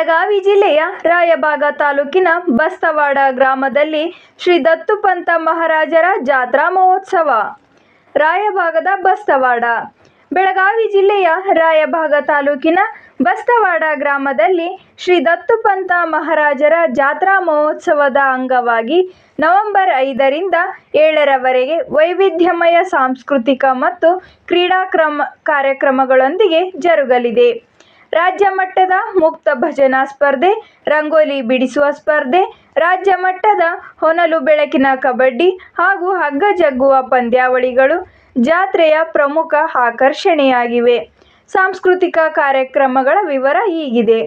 ಬೆಳಗಾವಿ ಜಿಲ್ಲೆಯ ರಾಯಬಾಗ ತಾಲೂಕಿನ ಬಸ್ತವಾಡ ಗ್ರಾಮದಲ್ಲಿ ಶ್ರೀ ದತ್ತುಪಂತ ಮಹಾರಾಜರ ಜಾತ್ರಾ ಮಹೋತ್ಸವ. ರಾಯಭಾಗದ ಬಸ್ತವಾಡ. ಬೆಳಗಾವಿ ಜಿಲ್ಲೆಯ ರಾಯಭಾಗ ತಾಲೂಕಿನ ಬಸ್ತವಾಡ ಗ್ರಾಮದಲ್ಲಿ ಶ್ರೀ ದತ್ತುಪಂತ ಮಹಾರಾಜರ ಜಾತ್ರಾ ಮಹೋತ್ಸವದ ಅಂಗವಾಗಿ ನವೆಂಬರ್ ಐದರಿಂದ ಏಳರವರೆಗೆ ವೈವಿಧ್ಯಮಯ ಸಾಂಸ್ಕೃತಿಕ ಮತ್ತು ಕ್ರೀಡಾ ಕ್ರಮ ಕಾರ್ಯಕ್ರಮಗಳೊಂದಿಗೆ ಜರುಗಲಿದೆ. ರಾಜ್ಯ ಮಟ್ಟದ ಮುಕ್ತ ಭಜನಾ ಸ್ಪರ್ಧೆ, ರಂಗೋಲಿ ಬಿಡಿಸುವ ಸ್ಪರ್ಧೆ, ರಾಜ್ಯ ಮಟ್ಟದ ಹೊನಲು ಬೆಳಕಿನ ಕಬಡ್ಡಿ ಹಾಗೂ ಹಗ್ಗ ಜಗ್ಗುವ ಪಂದ್ಯಾವಳಿಗಳು ಜಾತ್ರೆಯ ಪ್ರಮುಖ ಆಕರ್ಷಣೆಯಾಗಿವೆ. ಸಾಂಸ್ಕೃತಿಕ ಕಾರ್ಯಕ್ರಮಗಳ ವಿವರ ಹೀಗಿದೆ.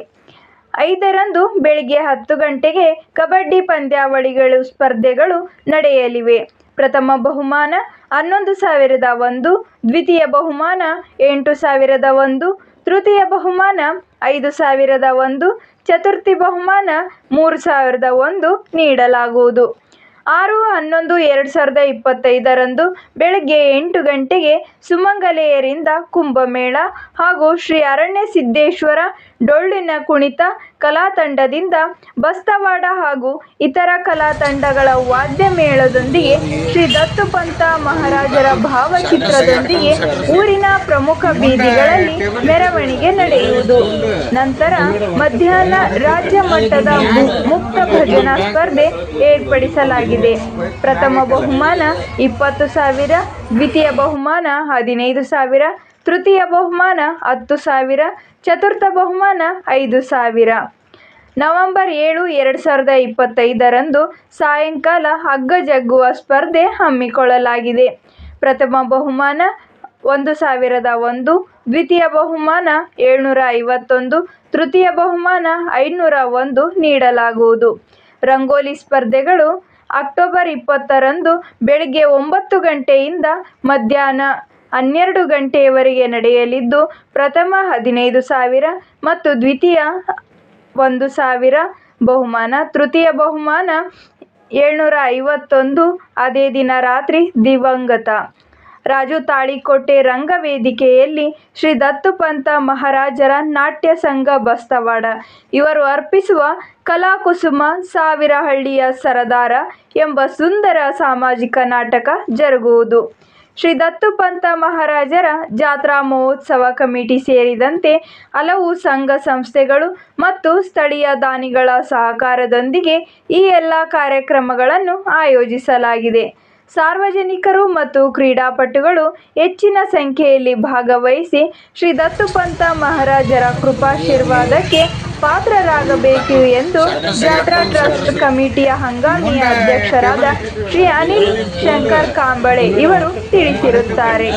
ಐದರಂದು ಬೆಳಿಗ್ಗೆ ಹತ್ತು ಗಂಟೆಗೆ ಕಬಡ್ಡಿ ಪಂದ್ಯಾವಳಿಗಳು ಸ್ಪರ್ಧೆಗಳು ನಡೆಯಲಿವೆ. ಪ್ರಥಮ ಬಹುಮಾನ ಹನ್ನೊಂದು ಸಾವಿರದ ಒಂದು, ದ್ವಿತೀಯ ಬಹುಮಾನ ಎಂಟು ಸಾವಿರದ ಒಂದು ತೃತೀಯ ಬಹುಮಾನ ಐದು ಸಾವಿರದ ಒಂದು, ಚತುರ್ಥಿ ಬಹುಮಾನ ಮೂರು ಸಾವಿರದ ಒಂದು ನೀಡಲಾಗುವುದು. ಆರು ಹನ್ನೊಂದು ಎರಡು ಸಾವಿರದ ಇಪ್ಪತ್ತೈದರಂದು ಬೆಳಗ್ಗೆ ಎಂಟು ಗಂಟೆಗೆ ಸುಮಂಗಲೆಯರಿಂದ ಕುಂಭಮೇಳ ಹಾಗೂ ಶ್ರೀ ಅರಣ್ಯ ಸಿದ್ದೇಶ್ವರ ಡೊಳ್ಳಿನ ಕುಣಿತ ಕಲಾ ತಂಡದಿಂದ ಬಸ್ತವಾಡ ಹಾಗೂ ಇತರ ಕಲಾ ತಂಡಗಳ ವಾದ್ಯ ಮೇಳದೊಂದಿಗೆ ಶ್ರೀ ದತ್ತುಪಂತ ಮಹಾರಾಜರ ಭಾವಚಿತ್ರದೊಂದಿಗೆ ಊರಿನ ಪ್ರಮುಖ ಬೀದಿಗಳಲ್ಲಿ ಮೆರವಣಿಗೆ ನಡೆಯುವುದು. ನಂತರ ಮಧ್ಯಾಹ್ನ ರಾಜ್ಯ ಮಟ್ಟದ ಮುಕ್ತ ಭಜನಾ ಸ್ಪರ್ಧೆ ಏರ್ಪಡಿಸಲಾಗಿದೆ. ಪ್ರಥಮ ಬಹುಮಾನ ಇಪ್ಪತ್ತು ಸಾವಿರ, ದ್ವಿತೀಯ ಬಹುಮಾನ ಹದಿನೈದು ಸಾವಿರ ತೃತೀಯ ಬಹುಮಾನ ಹತ್ತು ಸಾವಿರ, ಚತುರ್ಥ ಬಹುಮಾನ ಐದು ಸಾವಿರ. ನವೆಂಬರ್ ಏಳು ಎರಡು ಸಾವಿರದ ಇಪ್ಪತ್ತೈದರಂದು ಸಾಯಂಕಾಲ ಹಗ್ಗ ಜಗ್ಗುವ ಸ್ಪರ್ಧೆ ಹಮ್ಮಿಕೊಳ್ಳಲಾಗಿದೆ. ಪ್ರಥಮ ಬಹುಮಾನ ಒಂದು ಸಾವಿರದ ಒಂದು, ದ್ವಿತೀಯ ಬಹುಮಾನ ಏಳ್ನೂರ ಐವತ್ತೊಂದು, ತೃತೀಯ ಬಹುಮಾನ ಐನೂರ ಒಂದು ನೀಡಲಾಗುವುದು. ರಂಗೋಲಿ ಸ್ಪರ್ಧೆಗಳು ಅಕ್ಟೋಬರ್ ಇಪ್ಪತ್ತರಂದು ಬೆಳಗ್ಗೆ ಒಂಬತ್ತು ಗಂಟೆಯಿಂದ ಮಧ್ಯಾಹ್ನ ಹನ್ನೆರಡು ಗಂಟೆಯವರೆಗೆ ನಡೆಯಲಿದ್ದು, ಪ್ರಥಮ ಹದಿನೈದು ಸಾವಿರ ಮತ್ತು ದ್ವಿತೀಯ ಒಂದು ಸಾವಿರ ಬಹುಮಾನ. ತೃತೀಯ ಬಹುಮಾನ ಏಳ್ನೂರ ಐವತ್ತೊಂದು. ಅದೇ ದಿನ ರಾತ್ರಿ ದಿವಂಗತ. ರಾಜು ತಾಳಿಕೋಟೆ ರಂಗವೇದಿಕೆಯಲ್ಲಿ ಶ್ರೀ ದತ್ತುಪಂತ ಮಹಾರಾಜರ ನಾಟ್ಯ ಸಂಘ ಬಸ್ತವಾಡ ಇವರು ಅರ್ಪಿಸುವ ಕಲಾಕುಸುಮ ಸಾವಿರಹಳ್ಳಿಯ ಸರದಾರ ಎಂಬ ಸುಂದರ ಸಾಮಾಜಿಕ ನಾಟಕ ಜರುಗುವುದು. ಶ್ರೀ ದತ್ತುಪಂತ ಮಹಾರಾಜರ ಜಾತ್ರಾ ಮಹೋತ್ಸವ ಕಮಿಟಿ ಸೇರಿದಂತೆ ಹಲವು ಸಂಘ ಸಂಸ್ಥೆಗಳು ಮತ್ತು ಸ್ಥಳೀಯ ದಾನಿಗಳ ಸಹಕಾರದೊಂದಿಗೆ ಈ ಎಲ್ಲ ಕಾರ್ಯಕ್ರಮಗಳನ್ನು ಆಯೋಜಿಸಲಾಗಿದೆ. ಸಾರ್ವಜನಿಕರು ಮತ್ತು ಕ್ರೀಡಾಪಟುಗಳು ಹೆಚ್ಚಿನ ಸಂಖ್ಯೆಯಲ್ಲಿ ಭಾಗವಹಿಸಿ ಶ್ರೀ ದತ್ತುಪಂತ ಮಹಾರಾಜರ ಕೃಪಾಶೀರ್ವಾದಕ್ಕೆ ಪಾತ್ರರಾಗಬೇಕು ಎಂದು ಜಾತ್ರಾ ಟ್ರಸ್ಟ್ ಕಮಿಟಿಯ ಹಂಗಾಮಿ ಅಧ್ಯಕ್ಷರಾದ ಶ್ರೀ ಅನಿಲ್ ಶಂಕರ್ ಕಾಂಬಳೆ ಇವರು ತಿಳಿಸಿರುತ್ತಾರೆ.